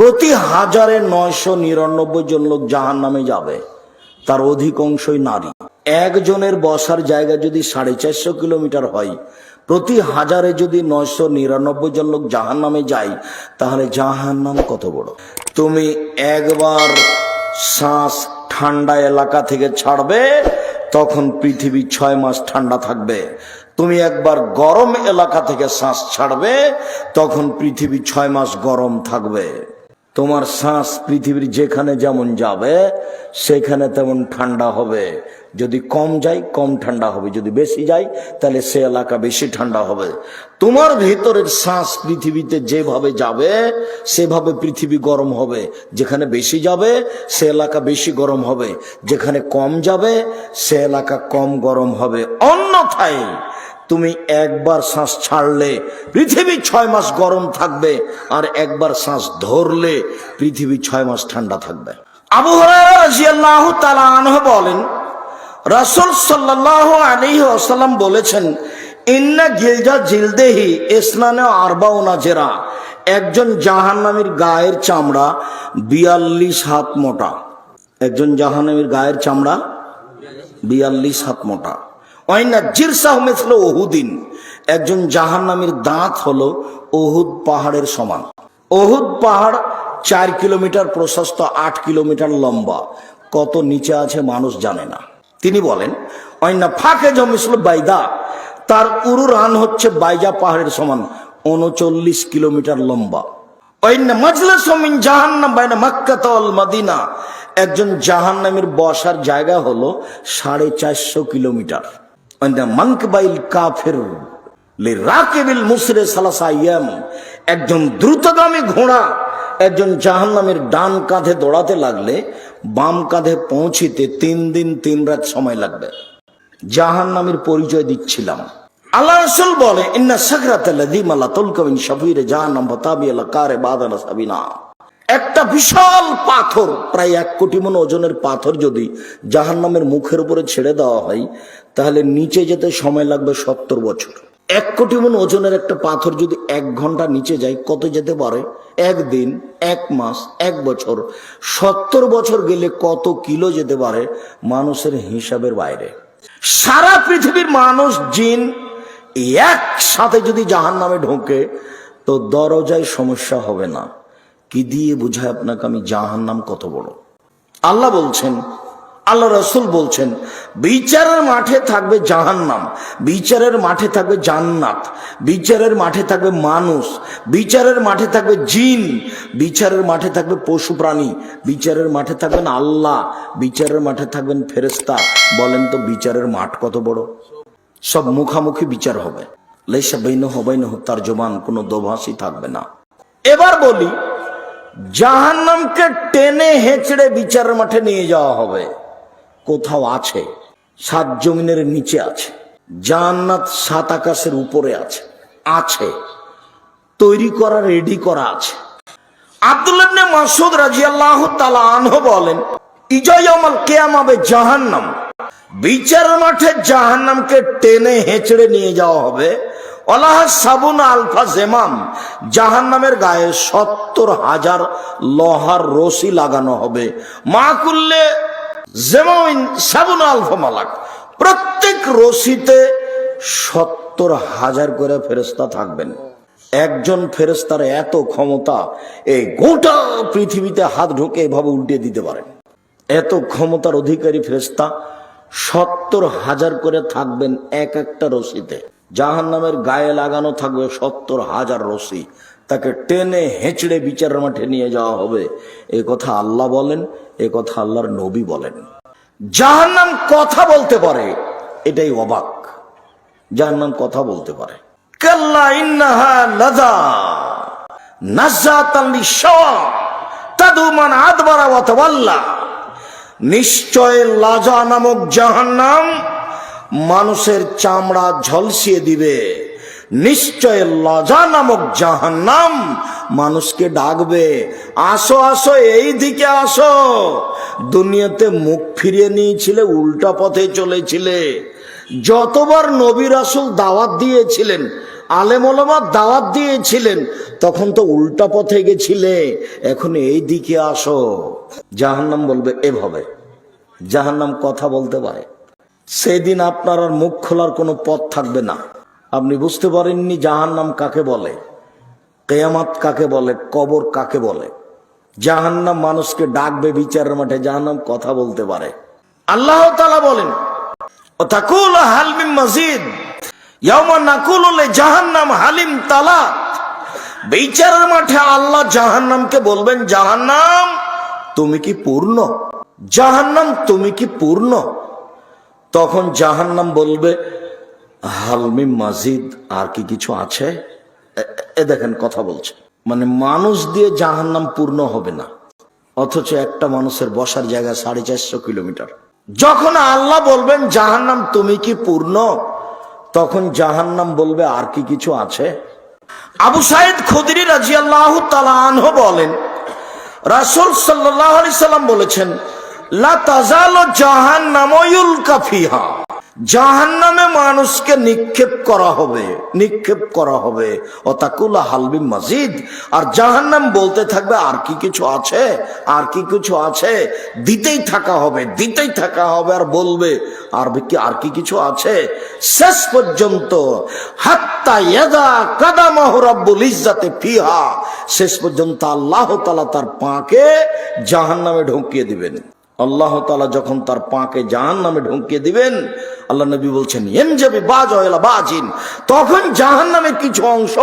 প্রতি হাজারে নয়শো নিরানব্বই জন লোক জাহান নামে যাবে। তার অধিকাংশই নারী। একজনের বসার জায়গা যদি সাড়ে চারশো কিলোমিটার হয়, প্রতি হাজারে যদি নয়শো নিরানব্বই জন লোক জাহান নামে যায়, তাহলে জাহান নাম কত বড়? তুমি একবার শ্বাস ঠান্ডা এলাকা থেকে ছাড়বে, তখন পৃথিবী ছয় মাস ঠান্ডা থাকবে। তুমি একবার গরম এলাকা থেকে শ্বাস ছাড়বে, তখন পৃথিবী ছয় মাস গরম থাকবে। তোমার শ্বাস পৃথিবীর যেখানে যেমন যাবে, সেখানে তেমন ঠান্ডা হবে। যদি কম যায় কম ঠান্ডা হবে। যদি বেশি যায় তাহলে সে এলাকা বেশি ঠান্ডা হবে। তোমার ভেতরের শ্বাস পৃথিবীতে যেভাবে যাবে, সেভাবে পৃথিবী গরম হবে। যেখানে বেশি যাবে, সে এলাকা বেশি গরম হবে। যেখানে কম যাবে, সে এলাকা কম গরম হবে। অন্যথায় তুমি একবার শ্বাস ছাড়লে পৃথিবী ছয় মাস গরম থাকবে আর একবার শ্বাস ধরলে পৃথিবী ছয় মাস ঠান্ডা থাকবে। আবু তালা আনহ বলেন, রাসুল সাল্লাহ আলী আসাল্লাম বলেছেন, ইন্না গিলজা জিলদেহি ইসনানে আরবাউনা জেরা, একজন জাহান্নামীর গায়ের চামড়া বিয়াল্লিশ হাত মোটা। একজন জাহান্নামীর গায়ের চামড়া বিয়াল্লিশ হাত মোটা। ওয়াইনা জিরসাহ মেসল ওহুদিন একজন জাহান্নামীর দাঁত হলো ওহুদ পাহাড়ের সমান। ওহুদ পাহাড় চার কিলোমিটার প্রশস্ত, আট কিলোমিটার লম্বা। কত নিচে আছে মানুষ জানে না। তিনি বলেন অন্য ফাঁকে জমিসল বাইদা। তার উরু রান হচ্ছে বাইজা পাহাড়ের সমান উনচল্লিশ কিলোমিটার লম্বা। অন্য মিন জাহান্নাম বাইনা মক্কাত ওয়াল মদিনা। একজন জাহান্নামের বসার জায়গা হলো সাড়ে চারশো কিলোমিটার। কাফের একজন দ্রুতগামী ঘোড়া একজন জাহান্নামের ডান কাঁধে দৌড়াতে লাগলে বাম কাঁধে পৌঁছিতে তিন দিন তিন রাত সময় লাগবে জাহান্নামের পরিচয় দিচ্ছিলাম আল্লাহ রসুল বলে ইন্না সাকরাতাল্লাযী মালা তুলকামিন শাফিরে জাহান্নাম ফাতাবিয়ালা কারে বাদালা সাবিনা একটা বিশাল পাথর, প্রায় এক কোটি মন ওজনের পাথর যদি জাহান্নামের মুখের উপরে ছেড়ে দেওয়া হয়, তাহলে নিচে যেতে সময় লাগবে সত্তর বছর। এক কোটি মন ওজনের একটা পাথর যদি এক ঘণ্টা নিচে যায়, কত যেতে পারে? একদিন, এক মাস, এক বছর। সত্তর বছর গেলে কত কিলো যেতে পারে? মানুষের হিসাবের বাইরে। সারা পৃথিবীর মানুষ জিন একসাথে যদি জাহান নামে ঢোকে, তো দরজায় সমস্যা হবে না। কি দিয়ে বুঝায় আপনাকে আমি জাহান নাম কত বড়? আল্লাহ বলছেন, আল্লাহ রসুল বলছেন, বিচারের মাঠে থাকবে জাহান্নাম, বিচারের মাঠে থাকবে জান্নাত, বিচারের মাঠে থাকবে মানুষ, বিচারের মাঠে থাকবে জিন, বিচারের মাঠে থাকবে পশু প্রাণী, বিচারের মাঠে থাকবেন আল্লাহ, বিচারের মাঠে থাকবেন ফেরেস্তা বলেন তো বিচারের মাঠ কত বড়? সব মুখামুখি বিচার হবে। লেসা বৈন হবাইন তার জবান, কোনো দোভাষই থাকবে না। এবার বলি জাহান্নামকে টেনে হেঁচড়ে বিচারের মাঠে নিয়ে যাওয়া হবে। কোথাও আছে, সাত জমিনের নিচে আছে, জান্নাত সাত আকাশের উপরে আছে আছে, তৈরি করা রেডি করা আছে। আব্দুল্লাহ মাসুদ রাজিয়াল্লাহ তালা আনহ বলেন ইজয়ামাল কেয়ামাবে জাহান্নাম। বিচারের মাঠে জাহান্নামকে টেনে হেঁচড়ে নিয়ে যাওয়া হবে। গায়ে সত্তর হাজার রশি লাগানো হবে। মা জেমাইন আলফা মালাক, প্রত্যেক রশিতে সত্তর হাজার করে ফেরস্তা থাকবেন। একজন ফেরেস্তার এত ক্ষমতা, এই গোটা পৃথিবীতে হাত ঢুকে এভাবে উল্টে দিতে পারেন। এত ক্ষমতার অধিকারী ফেরেস্তা সত্তর হাজার করে থাকবেন এক একটা রশিতে। জাহান নামের গায়ে লাগানো থাকবে সত্তর হাজার রশি। তাকে টেনে হেঁচড়ে বিচারের মাঠে নিয়ে যাওয়া হবে। এ কথা আল্লাহ বলেন, এ কথা আল্লাহর নবী বলেন। জাহান্নাম কথা বলতে পারে, এটাই অবাক। জাহান্নাম কথা বলতে পারে। ইন্নাহা ওয়া তাওয়াল্লা। নিশ্চয় লাজা নামক জাহান্নাম মানুষের চামড়া ঝলসিয়ে দিবে। নিশ্চয় লজা নামক জাহান্নাম মানুষকে ডাকবে, আসো আসো, এই দিকে আসো। দুনিয়াতে মুখ ফিরিয়ে নিয়েছিলে, উল্টা পথে চলেছিলে। যতবার নবী রাসুল দাওয়াত দিয়েছিলেন, আলেমা দাওয়াত দিয়েছিলেন, তখন তো উল্টা পথে গেছিলে, এখন এই দিকে আসো। জাহান্নাম বলবে, এভাবে। জাহান্নাম কথা বলতে পারে। সেদিন আপনার আর মুখ খোলার কোনো পথ থাকবে না। আপনি বুঝতে পারেননি জাহান্নাম কাকে বলে, কেয়ামাত কাকে বলে, কবর কাকে বলে। জাহান্নাম মানুষকে ডাকবে বিচারের মাঠে, জাহান্নাম কথা বলতে পারে। আল্লাহ তালা বলেন তাকুল হালমিম মসজিদ ইয়ামা নাকুল জাহান্নাম হালিম তালা বিচারের মাঠে আল্লাহ জাহান্নামকে বলবেন, জাহান্নাম, তুমি কি পূর্ণ? জাহান্নাম, তুমি কি পূর্ণ? তখন জাহান্নাম বলবে হালমি মাজিদ, আর কি কিছু আছে? এ- দেখেন কথা বলছে। মানে মানুষ দিয়ে জাহান্নাম পূর্ণ হবে না, অথচ একটা মানুষের বসার জায়গা সাড়ে চারশো কিলোমিটার। যখন আল্লাহ বলবেন, জাহান্নাম তুমি কি পূর্ণ? তখন জাহান্নাম বলবে, আর কি কিছু আছে? আবু সাইদ খুদরি রাজি আল্লাহ তালাহ বলেন, রাসুল সাল্লাহ সাল্লাম বলেছেন জাহান্নামে মানুষকে নিক্ষেপ করা হবে, নিক্ষেপ করা হবে। অতাকুলা হালবি মসজিদ আর জাহান্নাম বলতে থাকবে, আর কি কিছু আছে? আর কি কিছু আছে? দিতেই থাকা হবে, দিতেই থাকা হবে, আর বলবে, আর কি আর কি কিছু আছে? শেষ পর্যন্ত, হাত্তা ইয়াদা কাদামাহ রাব্বুল ইজ্জাতে ফিহা। শেষ পর্যন্ত আল্লাহ তাআলা তার পাকে জাহান্নামে ঢুকিয়ে দিবেন। আল্লাহ তাআলা যখন তার পাকে জাহান্নামে ঢুকিয়ে দিবেন, আল্লাহ নবী বলছেন এন যাবে বাজ বাজিন। তখন জাহান্নামের কিছু অংশ,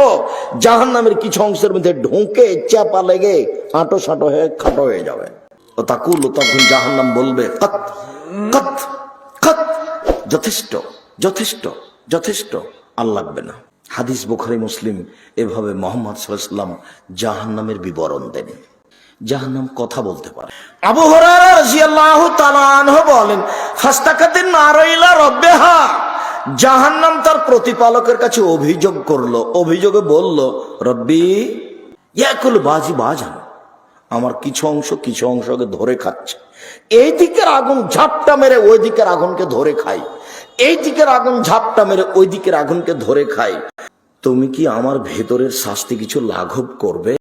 জাহান্নামের কিছু অংশের মধ্যে ঢুকে চাপা লেগে আঁটো সাঁটো হয়ে খাটো হয়ে যাবে। ও তাকুল তখন জাহান্নাম বলবে, কত কত কত, যথেষ্ট যথেষ্ট যথেষ্ট। আর লাগবে না। হাদিস বুখারি, মুসলিম, এভাবে মোহাম্মদ সাল্লাম জাহান্নামের বিবরণ দেন। জাহান্নাম কথা বলতে পারে। আবু আনহু বলেন, ফাস্তাকাতিন নারাইলা রাব্বিহা। জাহান্নাম তার প্রতিপালকের কাছে অভিযোগ করল, অভিযোগে বলল, রব্বি, ইয়াকুল বাজি বাজান, আমার কিছু অংশ কিছু অংশকে ধরে খাচ্ছে। এই দিকের আগুন ঝাপটা মেরে ওই দিকের আগুনকে ধরে খাই। এই দিকের আগুন ঝাপটা মেরে ওই দিকের আগুনকে ধরে খাই। তুমি কি আমার ভেতরের শাস্তি কিছু লাঘব করবে?